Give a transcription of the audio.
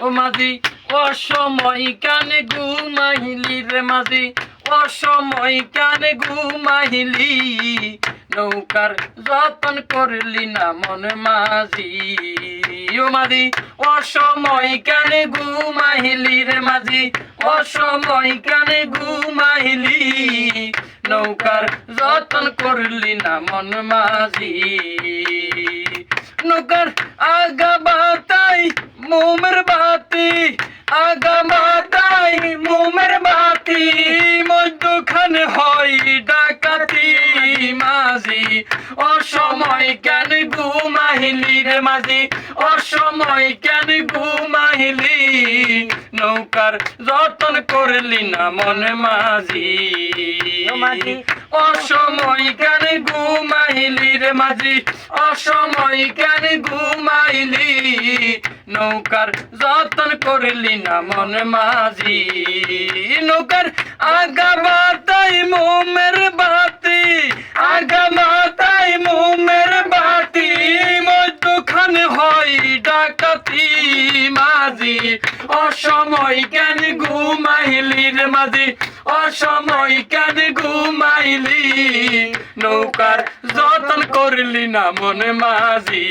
ও মাঝি, অসময় কানে ঘুমাইলি রে মাঝি, অসময় কানে ঘুমাইলি। নৌকার যতন করলি না মন মাঝি। ও মাঝি, অসময় কানে ঘুমাইলি রে মাঝি, অসময় কানে ঘুমাইলি। নৌকার যতন করলি না মন মাঝি। নৌকার আগা বাতাই মোমের বাতি আগা বাতাই মোমের বাতি। মধ্যখানে হয় ডাকাতি মাঝি। অসময় কেন ঘুমাইলি রে মাঝি? অসময় কেন ঘুমাইলি? নৌকার যতন করলি না মন মাঝি। মাঝি, অসময় কেন ঘুমাইলি রে মাঝি? অসময় কেন ঘুমাইলি? নৌকার যতন করলি না মন মাঝি। নৌকার আগা বাতাই মোমের বাতি, আগা বাতাই মোমের বাতি। মধ্যখানে হয় ডাকাতি মাঝি। অসময় কেন ঘুমাইলি রে মাঝি? অসময় কেন ঘুমাইলি? নৌকার যতন করলি না মনে মাঝি।